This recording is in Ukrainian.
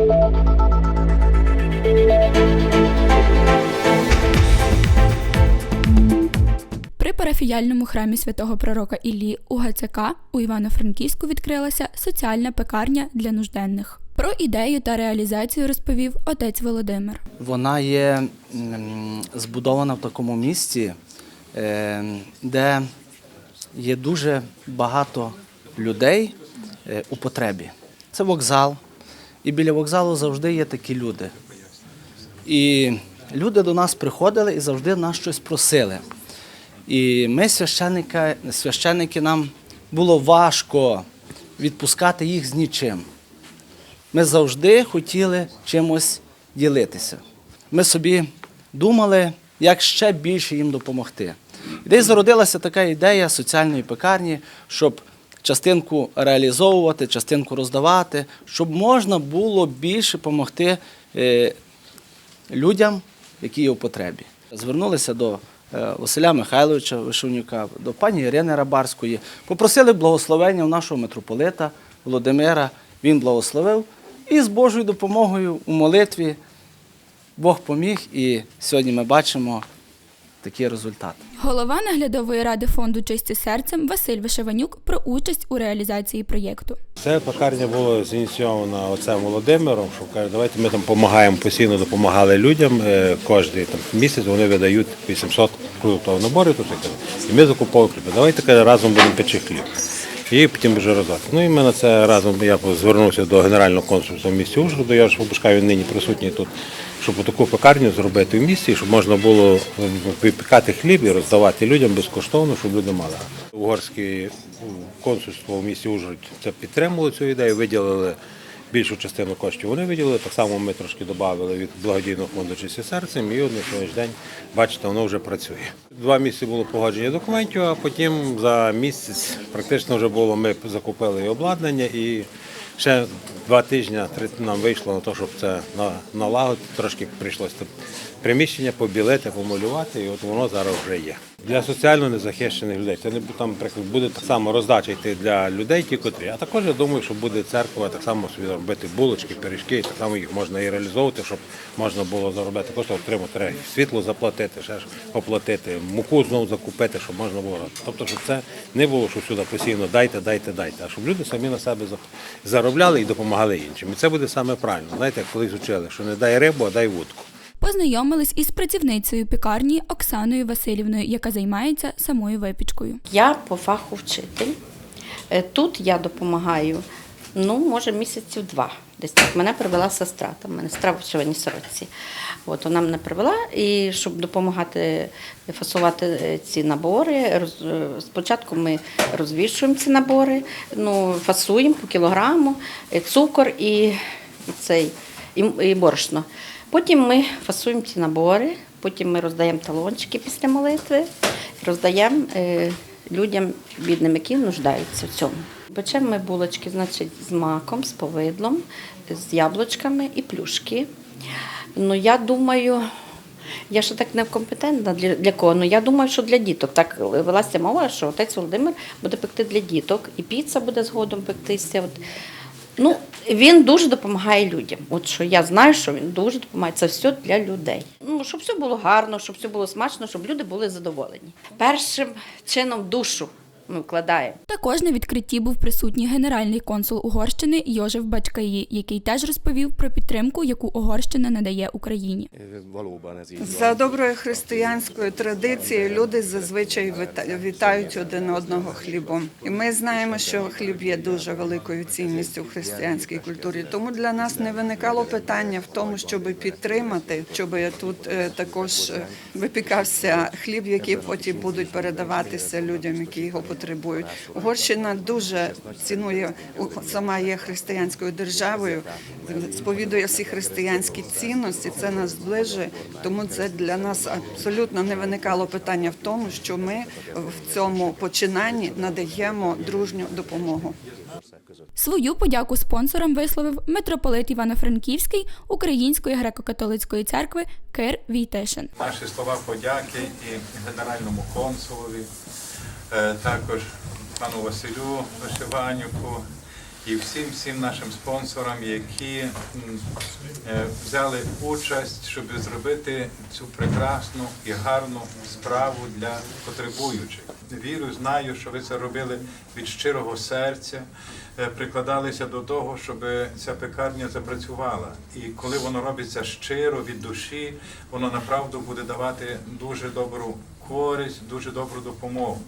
При парафіяльному храмі святого пророка Іллі у ГЦК у Івано-Франківську відкрилася соціальна пекарня для нужденних. Про ідею та реалізацію розповів отець Володимир. Вона є збудована в такому місці, е, де є дуже багато людей е, у потребі. Це вокзал, і біля вокзалу завжди є такі люди. І люди до нас приходили і завжди нас щось просили. І ми, священники, священники, нам було важко відпускати їх з нічим. Ми завжди хотіли чимось ділитися. Ми собі думали, як ще більше їм допомогти. І десь зародилася така ідея соціальної пекарні, щоб частинку реалізовувати, частинку роздавати, щоб можна було більше допомогти е, людям, які є в потребі. Звернулися до е, Василя Михайловича Вишивнюка, до пані Ірини Рабарської, попросили благословення у нашого митрополита Володимира. Він благословив. І з Божою допомогою у молитві Бог поміг, і сьогодні ми бачимо такий результат. Голова наглядової ради фонду Чисті серцем Василь Вишеванюк про участь у реалізації проєкту. Це пекарня була зініційована отцем Володимиром, що каже, давайте ми там допомагаємо, постійно допомагали людям. Е, Кожний там, місяць вони видають 800 продуктових наборів. Тут, і ми закуповуємо хліб. Давайте каже, разом будемо печи хліб. І потім вже роздати. Ну і ми на це разом я звернувся до генерального консульства в місті Ужгороду. Я ж Бабушка, нині присутній тут, щоб таку пекарню зробити в місті, щоб можна було випікати хліб і роздавати людям безкоштовно, щоб люди мали. Угорське консульство в місті Ужгород це підтримало цю ідею, виділили більшу частину коштів. Вони виділили. Так само ми трошки додали від благодійного фонду «Чисті серцем, і на сьогоднішній день, бачите, воно вже працює. Два місяці було погодження документів, а потім за місяць практично вже було. Ми закупили і обладнання і. Ще два тижні нам вийшло на те, щоб це на- налагодити. Трошки прийшлося приміщення побілити, помалювати, і от воно зараз вже є. Для соціально незахищених людей. Це не там, наприклад, буде так само роздача йти для людей, ті, котрі. А також я думаю, що буде церква так само собі робити булочки, пиріжки, так само їх можна і реалізовувати, щоб можна було заробити кошти, отримати світло заплатити, ще ж оплатити, муку знову закупити, щоб можна було. Тобто, щоб це не було, що сюди постійно дайте, дайте, дайте, а щоб люди самі на себе заробляли і допомагали іншим. І це буде саме правильно. Знаєте, як колись учили, що не дай рибу, а дай вудку. Познайомились із працівницею пекарні Оксаною Васильівною, яка займається самою випічкою. Я по фаху вчитель. Е, Тут я допомагаю, ну, може, місяців два. Десь так. Мене привела сестра, там мене сестра в вишиваній сорочці. От вона мене привела, і щоб допомагати фасувати е, ці набори, роз, е, спочатку ми розвішуємо ці набори, ну, фасуємо по кілограму, цукор і цей, і, борошно. Потім ми фасуємо ці набори, потім ми роздаємо талончики після молитви, роздаємо е, людям бідним, які нуждаються в цьому. Печемо ми булочки значить, з маком, з повидлом, з яблучками і плюшки. Ну, я думаю, я ще так некомпетентна для, для кого. Ну, я думаю, що для діток. Так велася мова, що отець Володимир буде пекти для діток, і піца буде згодом пектися. От. Ну, він дуже допомагає людям. От що я знаю, що він дуже допомагає. Це все для людей. Ну, щоб все було гарно, щоб все було смачно, щоб люди були задоволені. Першим чином душу ми вкладаємо. Також на відкритті був присутній генеральний консул Угорщини Йожев Бачкаї, який теж розповів про підтримку, яку Угорщина надає Україні. За доброю християнською традицією люди зазвичай вітають один одного хлібом. І ми знаємо, що хліб є дуже великою цінністю в християнській культурі. Тому для нас не виникало питання в тому, щоб підтримати, щоб тут е, також е, випікався хліб, який потім будуть передаватися людям, які його потребують. Угорщина дуже цінує у- сама є християнською державою, сповідує всі християнські цінності. Це нас зближує. Тому це для нас абсолютно не виникало питання в тому, що ми в цьому починанні надаємо дружню допомогу. Свою подяку спонсорам висловив митрополит Івано-Франківський Української греко-католицької церкви Кир Війтишин. Наші слова подяки і генеральному консулові, також пану Василю Вишиванюку і всім всім нашим спонсорам, які е, взяли участь, щоб зробити цю прекрасну і гарну справу для потребуючих. Вірю, знаю, що ви це робили від щирого серця, е, прикладалися до того, щоб ця пекарня запрацювала. І коли воно робиться щиро від душі, воно направду буде давати дуже добру користь, дуже добру допомогу.